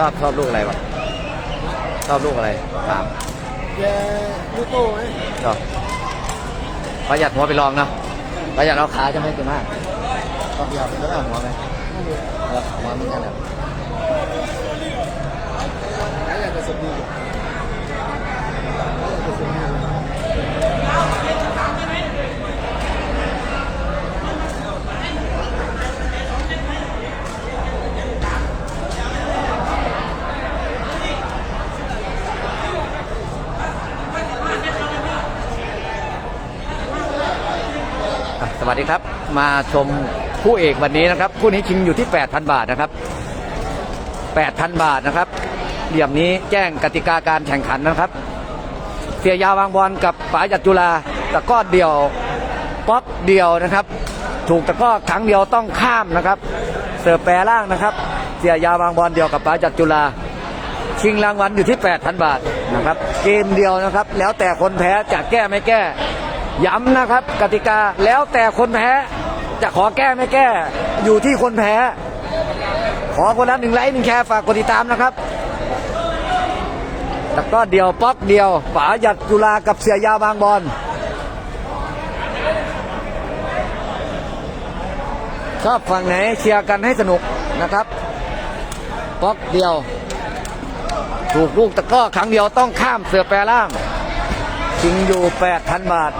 ชอบชอบลูกอะไรวะชอบลูกอะไรถามแกลูกโต้ไหมชอบประหยัดหัวไปลองเนาะประหยัดเอาขาจะไม่เกินมากก็เดียวแล้วเอาหัวไหมแล้วหัวมันแค่ไหนแล้วอยากจะสุดดีแล้วอยากจะสุดดี อะ สวัสดีครับ มาชมคู่เอกวันนี้นะครับ คู่นี้ชิงอยู่ที่ 8,000 บาทนะครับ 8,000 บาทนะครับ เหลี่ยมนี้แจ้งกติกาการแข่งขันนะครับ เสียยาวางบอลกับป๋าจัดจุฬาตะก้อเดียวป๊อกเดียวนะครับ ถูกตะก้อครั้งเดียวต้องข้ามนะครับ เสิร์ฟแปรล่างนะครับ เสียยาวางบอลเดียวกับป๋าจัดจุฬาชิงรางวัลอยู่ที่ 8,000 บาทนะครับ เกมเดียวนะครับ แล้วแต่คนแพ้จะแก้ไม่แก้ ย้ำนะครับกติกาแล้วแต่คนแพ้จะขอแก้ไม่แก้ อยู่ที่คนแพ้ ขอคนละหนึ่งไลค์หนึ่งแชร์ฝากกดติดตามนะครับตะกร้อเดียวป๊อกเดียวป๋าหยัดจุฬากับเสียยาวบางบอลชอบฝั่งไหนเชียร์กันให้สนุกนะครับป๊อกเดียว ถูกลูกตะก้อครั้งเดียวต้องข้ามเสือแปรล่าง ชิงอยู่ 8,000 บาท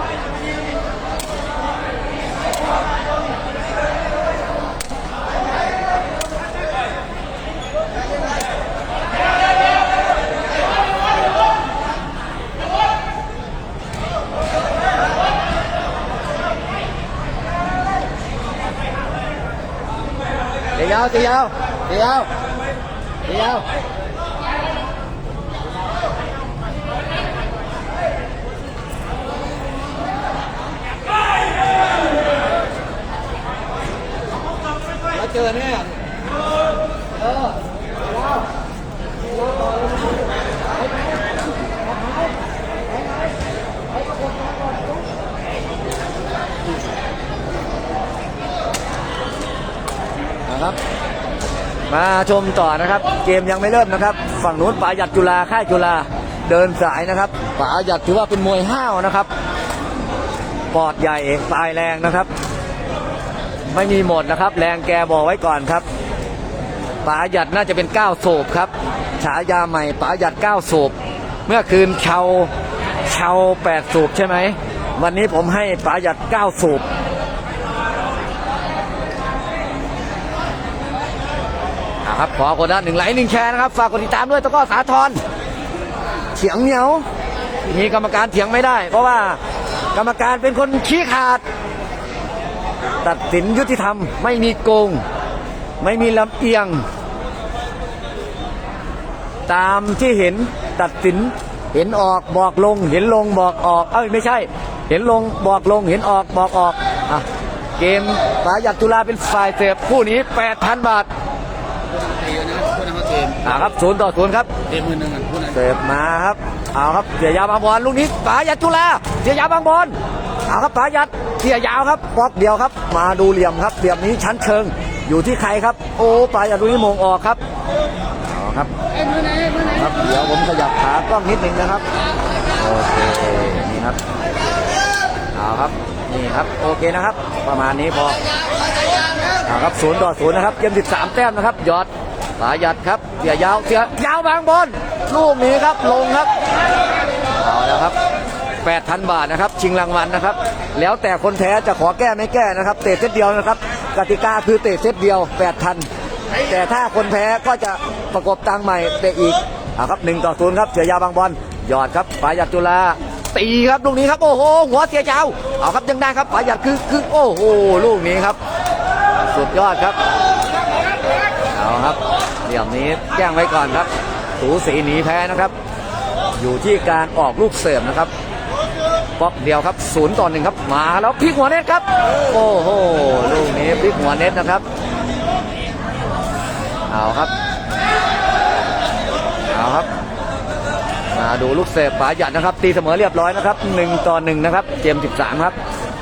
เสียยาวเสียยาวเสียยาวเสียยาว เจอเนี่ยนะครับ มาชมต่อนะครับ เกมยังไม่เริ่มนะครับ ฝั่งนู้นป๋าหยัดจุฬาค่ายจุฬาเดินสายนะครับป๋าหยัดถือว่าเป็นมวยห้าวนะครับ ปอดใหญ่ปลายแรงนะครับ ไม่มีหมดนะครับ แรงแกบอกไว้ก่อนครับป๋าหยัดน่าจะเป็นก้าวโศบครับ ฉายาใหม่ป๋าหยัดก้าวโศบเมื่อคืนเชาเชาแปดสูบใช่ไหม วันนี้ผมให้ป๋าหยัดก้าวสูบนะครับขอคนละหนึ่งไลค์หนึ่งแชร์นะครับ ฝากกดติดตามด้วยตะก้อสาทรเถียงเหนียว มีกรรมการเถียงไม่ได้ เพราะว่ากรรมการเป็นคนชี้ขาด ตัดสินยุติธรรม ไม่มีโกง ไม่มีลำเอียง ตามที่เห็นตัดสินเห็นออกบอกลง เห็นลงบอกออก เอ้ยไม่ใช่ เห็นลงบอกลงเห็นออกบอกออกอะเกมปายัดจุฬาเป็นฝ่ายเสิร์ฟคู่นี้ 8,000 บาทตีกันนะพูดนะเขาเกมอ่าครับศูนย์ต่อศูนย์ครับเมือนึงเสิร์ฟมาครับ เอาครับเสียยาบางบอลลูกนี้ป๋ายัดจุฬาเสียยาบางบอล เอาครับปายัดเสียยาวครับบล็อกเดียวครับ มาดูเหลี่ยมครับเหลี่ยมนี้ชั้นเชิงอยู่ที่ใครครับ โอ้ป๋ายัดลูนี้มงออกครับเอาครับเอ้ยมือไหนมือไหนครับเดี๋ยวผมขยับขากล้องนิดหนึ่งนะครับโอเคนี่ครับเอาครับนี่ครับโอเคนะครับ ประมาณนี้พอเอาครับศูนย์ต่อศูนย์นะครับเกมสิบสามแต้มนะครับยอดป๋ายัดครับเสียยาวเสียยาวบางบอลลูกนี้ครับลงครับเอาแล้วครับ 8,000 บาทนะครับ ชิงรางวัลนะครับ แล้วแต่คนแพ้จะขอแก้ไม่แก้นะครับ เตะเซตเดียวนะครับ กติกาคือเตะเซตเดียว 8,000 แต่ถ้าคนแพ้ก็จะประกบตังค์ใหม่เตะอีกเอาครับ1ต่อ0ครับเสียยาวบางบอลหยอดครับปายัดจุฬาตีครับลูกนี้ครับโอ้โหหัวเสียยาเอาครับยังได้ครับปายัดคือคือโอ้โหลูกนี้ครับ สุดยอดครับเอาครับเหลี่ยมนี้แจ้งไว้ก่อนครับสูสีหนีแพ้นะครับ อยู่ที่การออกลูกเสร์ฟนะครับ ป๊อกเดียวครับศูนย์ต่อหนึ่งครับ มาแล้วพลิกหัวเน็ตครับ โอ้โหลูกนี้พลิกหัวเน็ตนะครับ เอาครับ เอาครับ มาดูลูกเสิร์ฟป๋าหยัดนะครับ ตีเสมอเรียบร้อยนะครับหนึ่งต่อหนึ่งนะครับ เกม13ครับ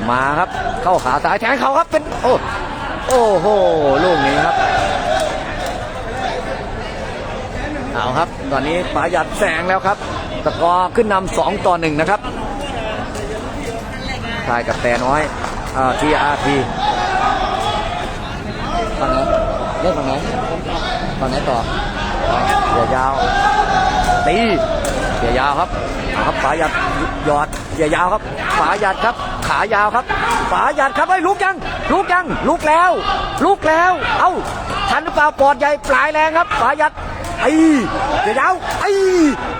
มาครับ เข้าขาซ้ายแทงเขาครับเป็นโอ้โอ้โหลูกนี้ครับเอาครับ ตอนนี้ปาหยัดแสงแล้วครับตะกอขึ้นนำสองต่อหนึ่งนะครับ ทายกับแต่น้อยทีอาร์ทีฝั่งไหนเล่นฝั่งไหนฝั่งไหนต่อเดี๋ยยาว ตีเดี๋ยยาวครับครับฝาหยัดหยอดเดี๋ยยาวครับ ฝาหยัดครับ ขายาวครับ ฝาหยัดครับไอ้ลุกยังลุกยังลุกแล้วลุกแล้ว เอ้าทันหรือเปล่าปอดใหญ่ปลายแรงครับ ฝาหยัด ไอ้เดี๋ยวยาวไอ้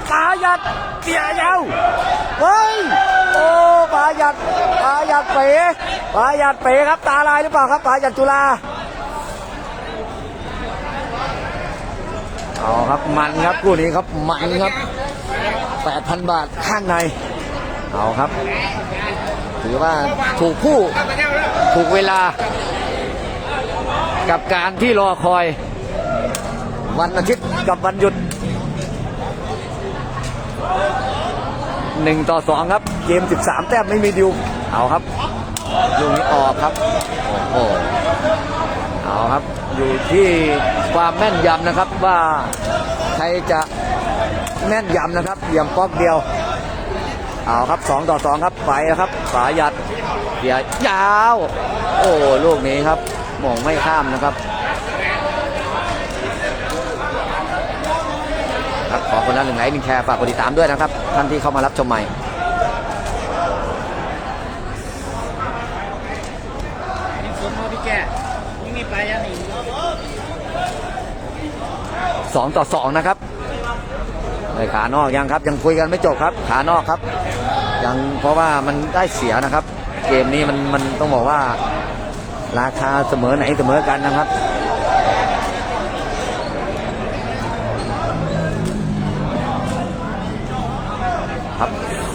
ฝาหยัดเดี๋ยวยาวเฮ้ยโอ้ฝาหยัดฝาหยัดเป๋ฝาหยัดเป๋ครับตาลายหรือเปล่าครับฝาหยัดจุฬาเอาครับมันครับคู่นี้ครับมันครับ8,000 บาทข้างใน เอาครับ ถือว่าถูกคู่ถูกเวลา กับการที่รอคอย วันอาทิตย์กับวันหยุดหนึ่งต่อสองครับ เกม13แต้มไม่มีดิว เอาครับลูกนี้ออกครับ โอ้โหเอาครับ อยู่ที่ความแม่นยำนะครับว่าใครจะแม่นยำนะครับเหยี่ยมป๊อกเดียว เอาครับสองต่อสองครับไปนะครับสายัดเสียยาว โอ้ลูกนี้ครับม่งไม่ข้ามนะครับ ครับขอคนละหนึ่งไลค์หนึ่งแชร์ฝากกดติดตามด้วยนะครับ ท่านที่เข้ามารับชมใหม่นี่สมมติพี่แกนี่มีไปยังอีกสองต่อสองนะครับไอ้ขานอกยังครับ ยังคุยกันไม่จบครับ ขานอกครับยังเพราะว่ามันได้เสียนะครับ เกมนี้มันมันต้องบอกว่า ราคาเสมอไหนเสมอกันนะครับ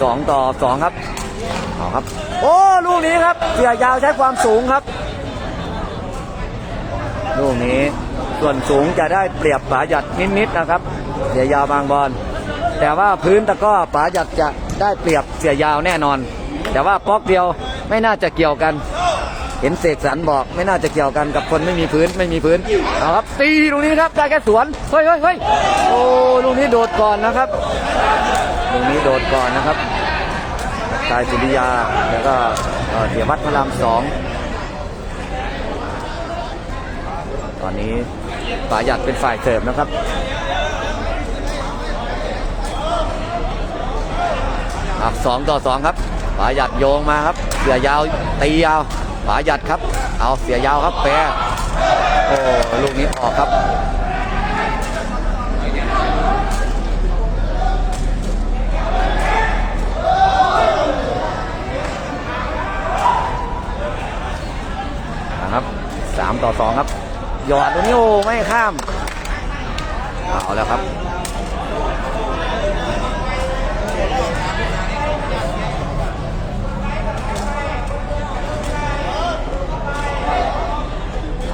สองต่อสองครับเอาครับ โอ้ลูกนี้ครับเสียยาวใช้ความสูงครับ ลูกนี้ส่วนสูงจะได้เปรียบป๋าหยัดนิดๆนะครับ เสียยาวบางบอลแต่ว่าพื้นตะก้อป๋าหยัดจะได้เปรียบเสียยาวแน่นอน แต่ว่าป๊อกเดียวไม่น่าจะเกี่ยวกัน เห็นเสกสรรบอกไม่น่าจะเกี่ยวกันกับคนไม่มีพื้นไม่มีพื้นเอาครับตีลูกนี้ครับได้แค่สวนเฮ้ยเฮ้ยเฮ้ยโอ้ลูกนี้โดดก่อนนะครับ ลูกนี้โดดก่อนนะครับชายสุริยา แล้วก็เสียวัดพระรามสอง ตอนนี้ป๋ายหยัดเป็นฝ่ายเสิร์ฟนะครับอะสองต่อสองครับป๋ายหยัดโยงมาครับ เสียยาวตียาวป๋ายหยัดครับ เอาเสียยาวครับแปรโอ้ลูกนี้ออกครับ นะครับสามต่อสองครับหยอดตรงนี้โอ้ไม่ข้าม เอาแล้วครับ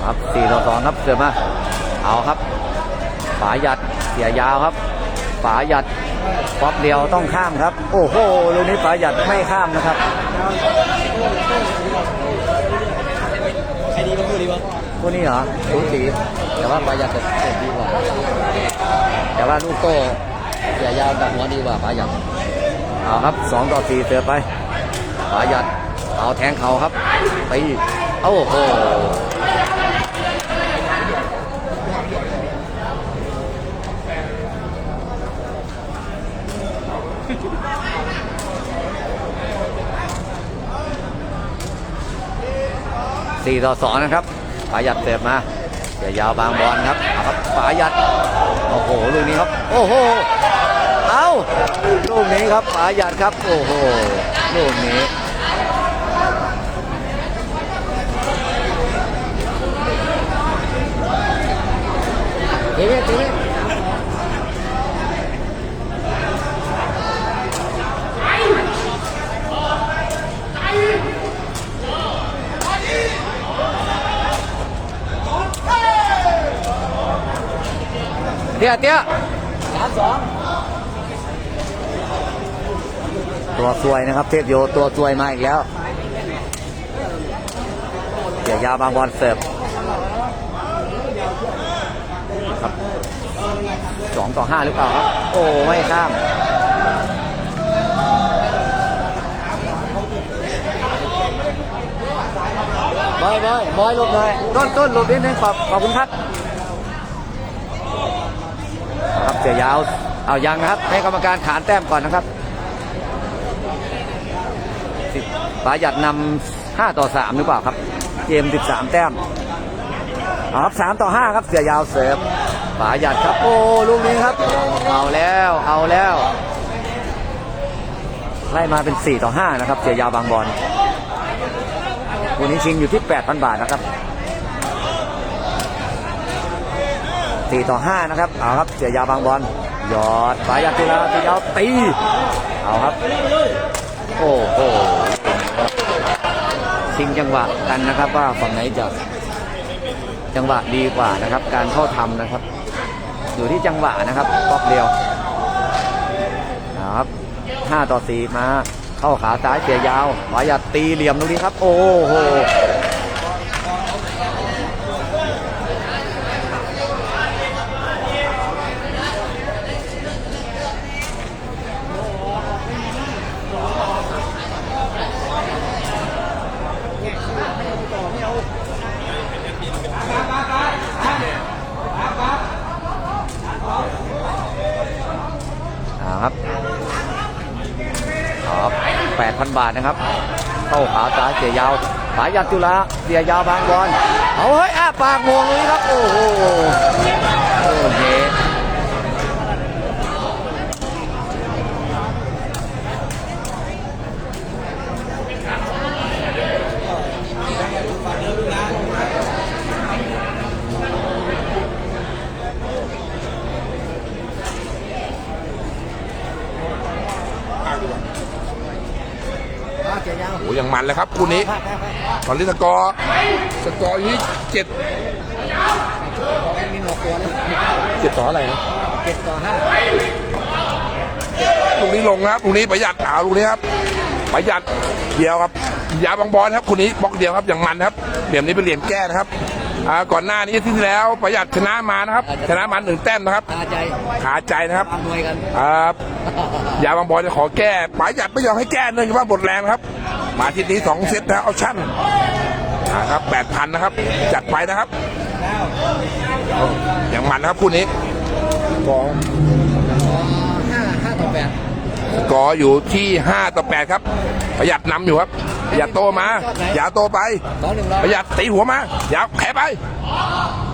ครับสี่ต่อสองครับเสือมา เอาครับ ฝาหยัดเสียยาวครับ ฝาหยัดป๊อปเดียวต้องข้ามครับ โอ้โหลูกนี้ฝาหยัดไม่ข้ามนะครับ ดีวะพวกนี้เหรอสูสีแต่ว่าปลายาเสพติดีกว่า แต่ว่าลูกโตเสียยาวกับหัวดีกว่าปลายัดเอาครับสองต่อสี่เจอไปปลายัดเอาแทงเขาครับไปเอ้โอ้ 4ต่อ2นะครับปายัดเสียบมาเสียยาวบางบอลครับเอาครับปายัดโอ้โหลูกนี้ครับ โอ้โหเอาลูกนี้ครับปายัดครับ โอ้โหลูกนี้เดี๋ยวเดี๋ยว ยเตี้ยสามสองตัวซวยนะครับ เทพโยตัวซวยมาอีกแล้วเสียยาวบางบอลเสิร์ฟครับ12ต่อ5หรือเปล่าครับ โอ้ไม่ข้ามบอยบอยบอยหลบหน่อยต้นต้นหลบนิดนึงขอบขอบคุณครับครับ เสียยาวเอายังนะครับ ให้กรรมการขานแต้มก่อนนะครับปาหยัดนำ5ต่อ3หรือเปล่าครับ เกม13แต้มเอาครับ3ต่อ5ครับเสียยาวเสิร์ฟปาหยัดครับ โอ้ลูกนี้ครับ เอาแล้วเอาแล้วไล่มาเป็น4ต่อ5นะครับ เสียยาวบางบอลวันนี้ชิงอยู่ที่8,000บาทนะครับ 4ต่อ5นะครับเอาครับเสียยาวบางบอลหยอดสายยาตุลาเสียาวตีเอาครับโอ้โหชิงจังหวะกันนะครับว่าฝั่งไหนจะจังหวะดีกว่านะครับ การเข้าทำนะครับ อยู่ที่จังหวะนะครับรอบเดียวเอาครับ5ต่อ4มาเข้าขาซ้ายเสียยาวขวาหยัดตีเหลี่ยมตรงนี้ครับ โอ้โห เอาครับเอาครับ8,000 บาทนะครับ เข้าขาซ้ายเสียยาวสายยันจุฬาเสียยาวบางบอลเอาเฮ้ยอ้าปากงวงเลยครับ โอ้โหโอเคเสียยาว โอ้ยัง มันเลยครับคู่นี้ตอนนี้สกอร์สกอร์อยู่ที่เจ็ดมีหนวกตัวแล้วเจ็ดต่ออะไรนะเจ็ดต่อห้าลูกนี้ลงครับลูกนี้ประหยัดเอาลูกนี้ครับประหยัดเดียวครับยาบางบอลครับคู่นี้บล็อกเดียวครับอย่างมันครับเหลี่ยมนี้เป็นเหลี่ยมแก้นะครับอ่าก่อนหน้านี้ที่ที่แล้วประหยัดชนะมานะครับ ชนะมาหนึ่งแต้มนะครับตาใจขาใจนะครับตามมวยกันครับยาบางบอลจะขอแก้ประหยัดไม่ยอมให้แก้เนื่องจากว่าหมดแรงนะครับ มาทีนี้สองเซตนะเอาชั่นนะครับแปดพันนะครับ จัดไปนะครับ อย่างมันนะครับคู่นี้กองห้าห้าต่อแปดสกอร์อยู่ที่5ต่อ8ครับ ประหยัดนำอยู่ครับ อย่าโตมา อย่าโตไปสองหนึ่งร้อยประหยัดตีหัวมา อย่าแพ้ไป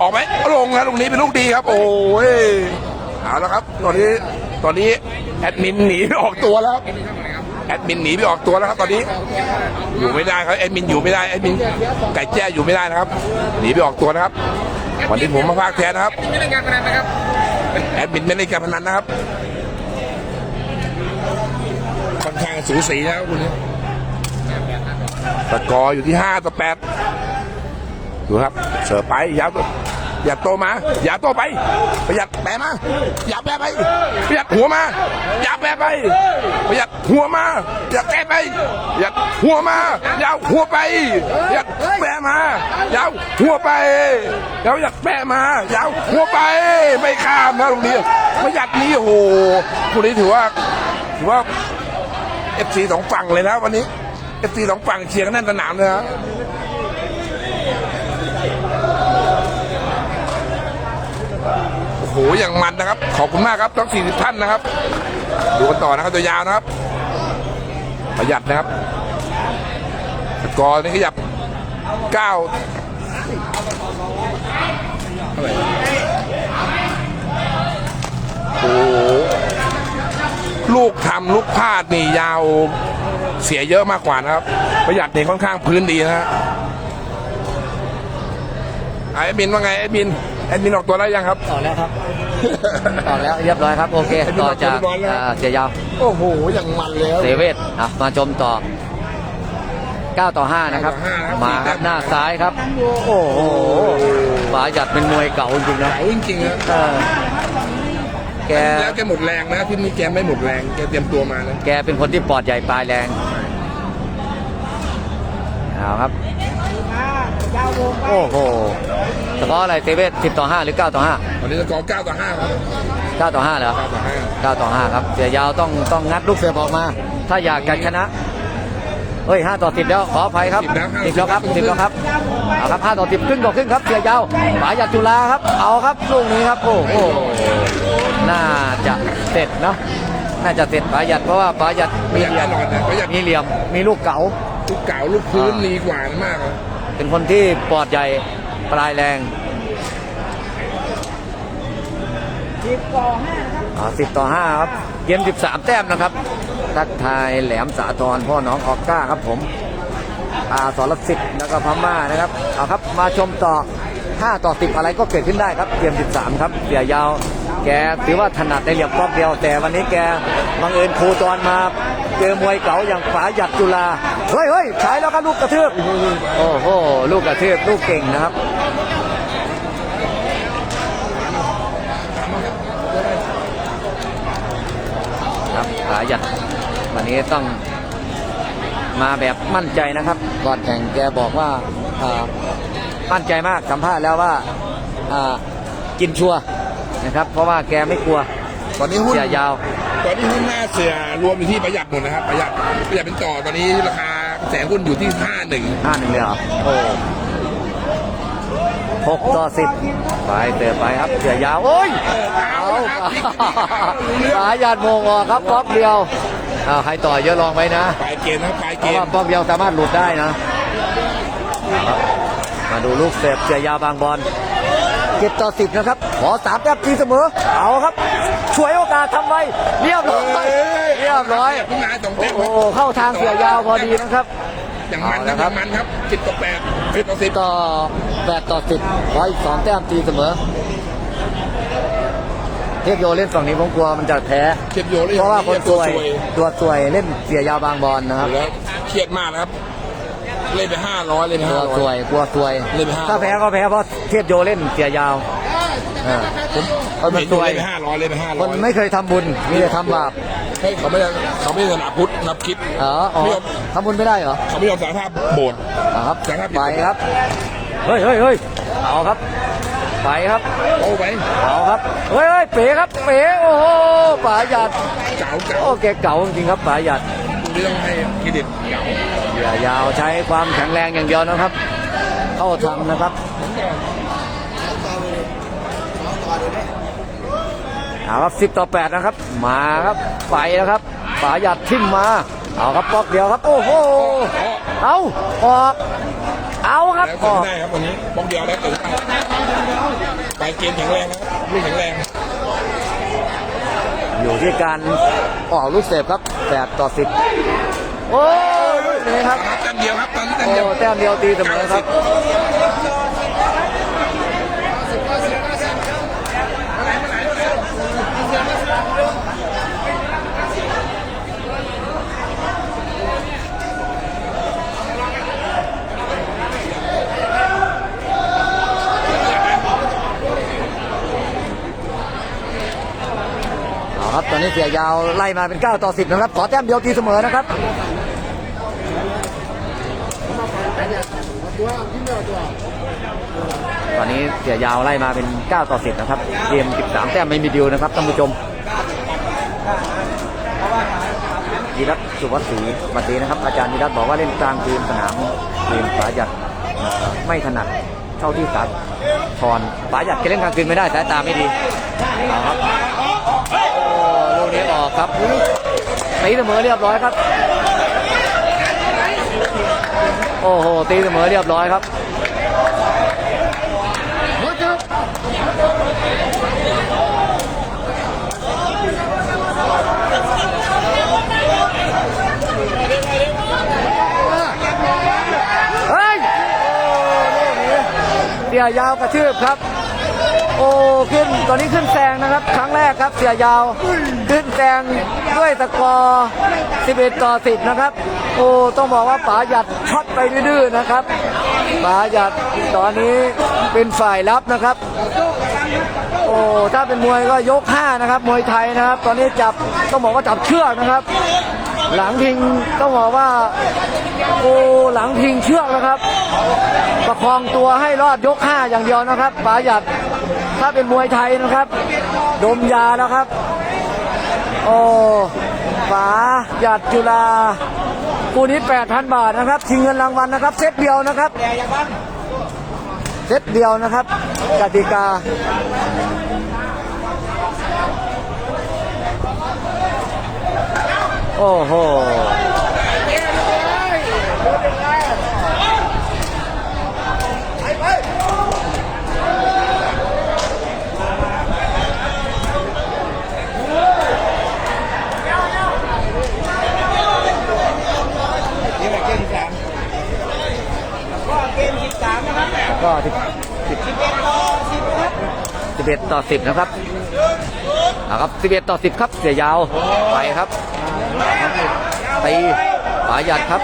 ออกไหมลงแล้วตรงนี้เป็นลูกดีครับ โอ้ยเอาแล้วครับ ตอนนี้ตอนนี้แอดมินหนีไปออกตัวแล้วครับ แอดมินหนีไปออกตัวแล้วครับตอนนี้ อยู่ไม่ได้ครับแอดมินอยู่ไม่ได้แอดมินไก่แจ้อยู่ไม่ได้นะครับ หนีไปออกตัวนะครับ วันนี้ผมมาพากย์แทนนะครับไม่ได้การพนันนะครับแอดมินไม่เล่นการพนันนะครับค่อนข้างสูสีนะครับคุณนี้สกอร์อยู่ที่5ต่อ8ดูครับเสิร์ฟไปอยาว อย่าโตมา อย่าโตไปประหยัดแปะมา อย่าแปะไปประหยัดหัวมา อย่าแปะไปประหยัดหัวมา อย่าแปะไปประหยัดหัวมาอย่าหัวไปประหยัดแปะมา อย่าหัวไป อย่าประหยัดแปะมา อย่าหัวไป ไม่ข้ามนะตรงนี้ประหยัดนี้โอ้โหคนนี้ถือว่าถือว่าเอฟซีสองฝั่งเลยนะวันนี้เอฟซีสองฝั่งเชียร์กันแน่นสนามเลยนะ หอย่างมันนะครับ ขอบคุณมากครับทั้งสี่ท่านนะครับ ดูกันต่อนะครับตัวยาวนะครับ ประหยัดนะครับกอนี่ขยับเก้าโอ้โหลูกทำลูกพลาดนี่ยาวเสียเยอะมากกว่านะครับ ประหยัดนี่ค่อนข้างพื้นดีนะฮะอะแอดมินว่าไงแอดมิน แอดมินออกตัวได้ยังครับ ต่อแล้วครับ ต่อแล้วเรียบร้อยครับ โอเค ต่อจากอ่าเสียยาวโอ้โห อย่างมันเลยครับเซเวตอะมาชมต่อ 9 ต่อ 5 นะครับ9ต่อ5นะครับ มาครับหน้าซ้ายครับ โอ้โหปาหยัดเป็นมวยเก่าจริงๆนะเก่าจริงๆนะเออแก แล้วแกหมดแรงนะที่นี่แกไม่หมดแรงแกเตรียมตัวมานะแกเป็นคนที่ปอดใหญ่ปลายแรง เอาครับ โอ้โหสกอร์อะไรเซเวต10 ต่อ 5 หรือ 9 ต่อ5ตอนนี้สกอร์9ต่อ5ครับ9ต่อ 5 เหรอเก้าต่อห้า9ต่อ 5 ครับ เสียยาวต้องต้องงัดลูกเสือออกมา ถ้าอยากจะชนะ เฮ้ย 5 ต่อ 10 แล้ว ขออภัยครับ 10 แล้วครับ 10 แล้วครับ เอาครับ 5 ต่อ 10 ครึ่งต่อครึ่งครับ เสียยาวปายัดจุฬาครับ เอาครับ ลูกนี้ครับ โอ้โห น่าจะเสร็จเนาะน่าจะเสร็จปายัดเพราะว่าปายัดประมีหยัดเหลี่แน่ยมนอนนะประหยัดมีเหลี่ยม มีลูกเก๋า ลูกเก่าลูกพื้นดีกว่านะมาก เลยเป็นคนที่ปอดใหญ่ปลายแรงสิบต่อห้าครับเกม13แต้มนะครับ ทักทายแหลมสาธรพ่อน้องออกก้าครับผมอาสรสิทธิ์แล้วก็พม่านะครับเอาครับมาชมต่อ 5 ต่อ 10 อะไรก็เกิดขึ้นได้ครับเกม 13 ครับเสียยาว แกถือว่าถนัดในเหลี่ยมรอบเดียว แต่วันนี้แกบังเอิญครูจรมาเจอมวยเก๋าอย่างฝาหยัดจุฬาเฮ้ยเฮ้ยใช้แล้วครับลูกกระเทือกโอ้โหลูกกระเทือกลูกเก่งนะครับครับขาหยัดวันนี้ต้องมาแบบมั่นใจนะครับก่อนแข่งแกบอกว่ามั่นใจมากสัมภาษณ์แล้วว่ากินชัว นะครับ เพราะว่าแกไม่กลัวตอนนี้หุ้นเสียยาว ตอนนี้หุ้นหน้าเสือรวมอยู่ที่ประหยัดหมดนะครับประหยัดประหยัดเป็นต่อตอนนี้ราคาแสนหุ้นอยู่ที่ห้าหนึ่งห้าหนึ่งเลยเหรอโอ้หกต่อสิบไปเตะไปครับเสียยาวโอ้ยเอาขาหยัดโมงออกครับป๊อกเดียวอ้าวใครต่อเยอะลองไว้นะปลายเกมนะครับปลายเพเกราะมว่าป้อมเดียวสามารถหลุดได้นะ มาดูลูกเสพเสียยาวบางบอล เจ็ดต่อสิบนะครับ ขอสามแต้มตีเสมอ เอาครับ ช่วยโอกาสทำไว้เรียบร้อย เรียบร้อย เพิ่งมาสองโอ้แต้มโหเข้าทางเสียยาวพอดีนะครับ อย่างมันนะเอาละคครัรับ บมันครับสิบต่อแปดสิบต่อสิบต่อแปดต่อสิบขออีกสองแต้มตีเสมอ เทพโยเล่นฝั่งนี้ผมกลัวมันจะแพ้ เทียบโยเลยเพราะว่าคนสตัววยสวยตัวสวยเล่นเสียยาวบางบอลนะครับ แล้วเครียดมากนะครับ เล่นไปห้าร้อยเล่นไปกลัห้าวร้สอวยย กลัวสวย เล่นไปห้า ถ้าแพ้ก็แพ้เพราะเทพโยเล่นเสียยาวอ่าผมคนมันเห็นสอยู่วยเล่นไปห้าร้อยเล่นไปห้าคร้อนยไม่เคยทำบุญมีแต่ทำบาปเฮ้ยเขาไม่ได้เขาไม่ได้ศาสนาพุทธนับคิดอ๋ออ๋อไม่ยอมทำบุญไม่ได้เหรอเขาไม่ยอมสารภาพโบสถ์ อ่าครับสารภาพผิด ไปครับเฮ้ยเฮ้ยเฮ้ยเอาครับ ไปครับ โอ้ไปเอาครับเฮ้ยเฮ้ยเป๋ครับเป๋โอ้โหป๋าหยัดเก๋าเก๋าโอ้แกเก่าจริงๆครับป๋าหยัดคุณไม่ต้องให้เครดิตเก๋า อย่ายาวใช้ความแข็งแรงอย่างเดียวนะครับ เข้าทำนะครับเอาครับสิบต่อแปดนะครับ มาครับไปแล้วครับป๋าหยัดทิ่มมา เอาครับปอกเดียวครับ โอ้โห เอาออกเอาครับแล้วอถึองกได้ครับวันนี้บล็อกเดียวแล้วถึงไปไปเกมแข็งแรงนะครับลูกแข็งแรง อยู่ที่การออกลูกเสพครับแปดต่อสิบโอ้ ยนี่ครับครับแต้มเดียวครับตอนนี้แต้มโอ้เดียวแต้มเดียวตีเสมอครับเอาครับตอนนี้เสียยาวไล่มาเป็น 9 ต่อ 10 นะครับ ขอแต้มเดียวตีเสมอนะครับ ตอนนี้เสียยาวไล่มาเป็น 9 ต่อ 10 นะครับ เกม 13 แต้มไม่มีดิวนะครับท่านผู้ชมยีรัตสุวัสดิ์ศรีสวัสดีนะครับ อาจารย์ยีรัตบอกว่าเล่นกลางทีมสนามทีมฝาหยัดไม่ถนัดเท่าที่สาทรฝาหยัดจะเล่นกลางคืนไม่ได้สายตาไม่ดีเอาครับโอ้ลูกนี้ออกครับตีเสมอเรียบร้อยครับ โอ้โห ตีเสมอเรียบร้อยครับเฮ้ยโอ้โหนี้เสียยาวกระชืบครับ โอ้ขึ้นตอนนี้ขึ้นแซงนะครับ ครั้งแรกครับเสียยาว ขึ้นแซงด้วยสกอร์11ต่อ10นะครับ โอ้ต้องบอกว่าป๋าหยัดช็อตไปดื้อนะครับป๋าหยัดตอนนี้เป็นฝ่ายรับนะครับ โอ้ถ้าเป็นมวยก็ยก5นะครับมวยไทยนะครับ ตอนนี้จับต้องบอกว่าจับเชือกนะครับ หลังพิงต้องบอกว่าโอ้หลังพิงเชือกนะครับ ประคองตัวให้รอดยก5อย่างเดียวนะครับป๋าหยัด ถ้าเป็นมวยไทยนะครับ ดมยาแล้วครับ โอ้ฝาหยัดจุฬาคู่นี้8,000 บาทนะครับชิงเงินรางวัลนะครับ เซตเดียวนะครับ เซตเดียวนะครับกติกาโอ้โหนี่แหละเกมสามก็เกมสิบสามนะครับ ก็ สิบสิบเอ็ดต่อสิบนะครับสิบเอ็ดต่อสิบนะครับนะครับสิบเอ็ดต่อสิบครับ เสียยาวไปครับตีฝาหยัดครับ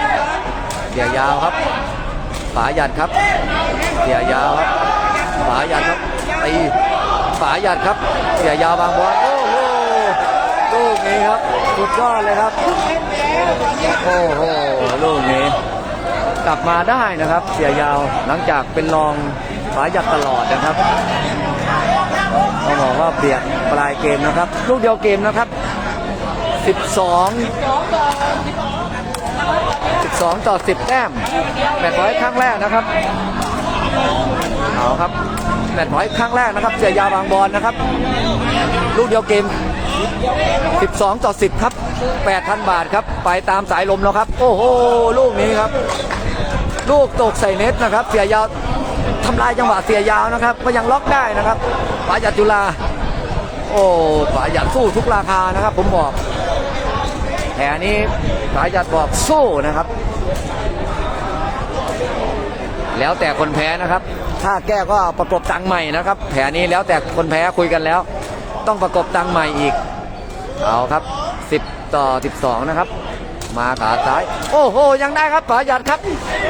เสียยาวครับฝาหยัดครับ เสียยาวครับฝาหยัดครับตีฝาหยัดครับ เสียยาวบางบอลโอ้โหลูกนี้ครับสุดยอดเลยครับ โอ้โหลูกนี้ กลับมาได้นะครับ เสียยาวหลังจากเป็นรองฝาหยัดตลอดนะครับต้องบอกว่าเปลี่ยนปลายเกมนะครับ ลูกเดียวเกมนะครับ 12 12 ต่อ 10 แต้มแมตช์พอยครั้งแรกนะครับเอาครับแมตช์พอยครั้งแรกนะครับ เสียยาวบางบอลนะครับ ลูกเดียวเกม 12 ต่อ 10 ครับ 8,000 บาทครับ ไปตามสายลมแล้วครับ โอ้โห ลูกนี้ครับ ลูกตกใส่เน็ตนะครับเสียยาวทำลายจังหวะเสียยาวนะครับก็ยังล็อกได้นะครับปายัดจุฬาโอ้ปายัดสู้ทุกราคานะครับ ผมบอกแผลนี้ปายัดบอกสู้นะครับ แล้วแต่คนแพ้นะครับ ถ้าแก้ก็ประกบตังใหม่นะครับ แผลนี้แล้วแต่คนแพ้คุยกันแล้ว ต้องประกบตังใหม่อีกเอาครับ 10 ต่อ 12 นะครับ มาขาซ้าย โอ้โห ยังได้ครับป๋ายัดครับ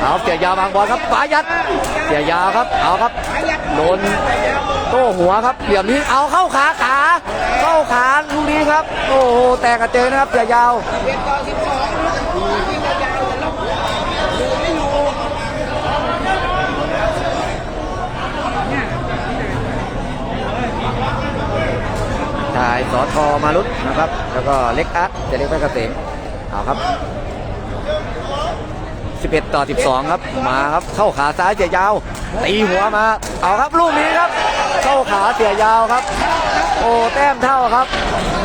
เอาเสียยาวบางบอลครับป๋ายัด เสียยาวครับ เอาครับ โดนโต้หัวครับเหลี่ยมนี้ เอาเข้าขาขา เข้าขาลูกนี้ครับ โอ้โห แตกกระเจิงนะครับเสียยาวเอ็ดต่อสิบสองยิงยาวๆแล้วดูไม่อยู่ถ่ายสอทอมารุตนะครับ แล้วก็เล็กอาร์ตจะเล็กไปเกษม เอาครับ 11 ต่อ 12 ครับ มาครับ เข้าขาซ้ายเสียยาว ตีหัวมา เอาครับลูกนี้ครับ เข้าขาเสียยาวครับ โอ้แต้มเท่าครับ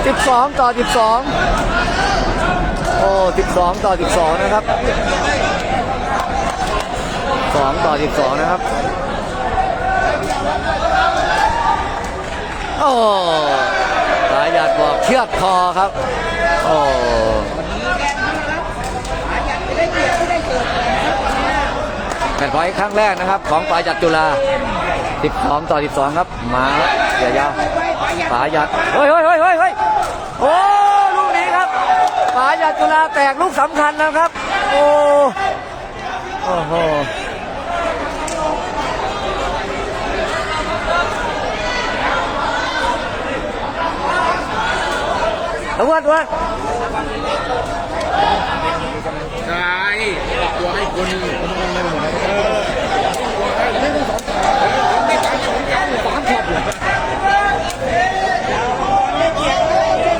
12 ต่อ 12 โอ้ 12 ต่อ 12 นะครับ 2 ต่อ 12 นะครับ โอ้สายหยัดบอกเชือดคอครับ โอ้ แมตช์พอยต์ครั้งแรกนะครับ ของปลายัดจุฬา12 ต่อ 12 ครับ มาเสียยาวปลายัดเฮ้ยเฮ้ยเฮ้ยเฮ้ยโอ้ลูกนี้ครับปลายัดจุฬาแตกลูกสำคัญนะครับ โอ้โอ้โหเอาวัดวัด ใช่ตัวให้คน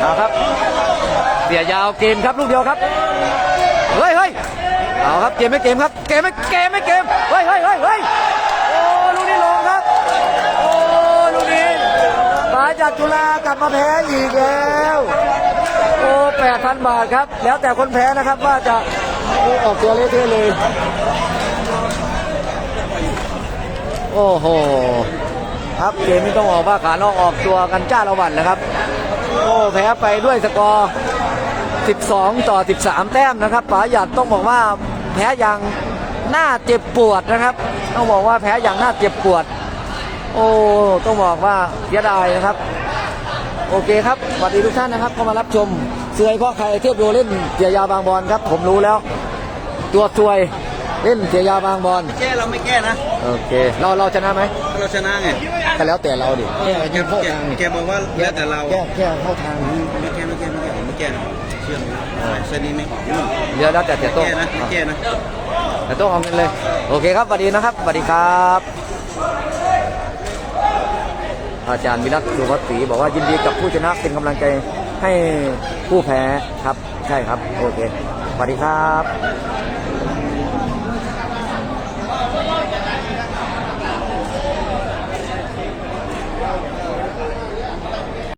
เอาครับ เสียยาวเกมครับลูกเดียวครับ เฮ้ยเฮ้ยเอาครับเกมไม่เกมครับ เกมไม่เกมไม่เกม เฮ้ยเฮ้ยเฮ้ยเฮ้ยโอ้ลูกนี้ลงครับ โอ้ลูกนี้ปาจากจุฬากลับมาแพ้อีกแล้ว โอ้แปดพันบาทครับ แล้วแต่คนแพ้นะครับว่าจะ ออกตัวเละเทะเลย โอ้โห ครับเกมนี้ต้องบอกว่าขานอกออกตัวกันจ้าละวันนะครับ โอ้แพ้ไปด้วยสกอร์ 12 ต่อ 13 แต้มนะครับป๋าหยัดต้องบอกว่าแพ้อย่างน่าเจ็บปวดนะครับ ต้องบอกว่าแพ้อย่างน่าเจ็บปวด โอ้ต้องบอกว่าเสียดายนะครับ โอเคครับสวัสดีทุกท่านนะครับเข้ามารับชมเสือเพราะใครเทียบโยเล่นเสียยาวบางบอลครับ ผมรู้แล้ว ตัวซวยเล่นเสียยาวบางบอลแก้เราไม่แก้นะ โอเค เราเราชนะไหมเราชนะไงก็แล้วแต่เราดิแก้แกเข้าแกทางแกบอกว่าแล้วแต่เราแก้แก้เข้าทางนี้ไม่แก้ไม่แก้ไม่แก้ผมไม่แก้นะเชื่อผมเส้นนี้ไม่ออกนู่นเดี๋ยวแล้วแต่เสียโต้งแก้นะไม่แก้นะแต่โต้งเอาเงินเลย โอเคครับสวัสดีนะครับสวัสดีครับ อาจารย์วิรัตสุวัตศรีบอกว่ายินดีกับผู้ชนะเป็นกำลังใจให้ผู้แพ้ครับ ใช่ครับ โอเคสวัสดีครับ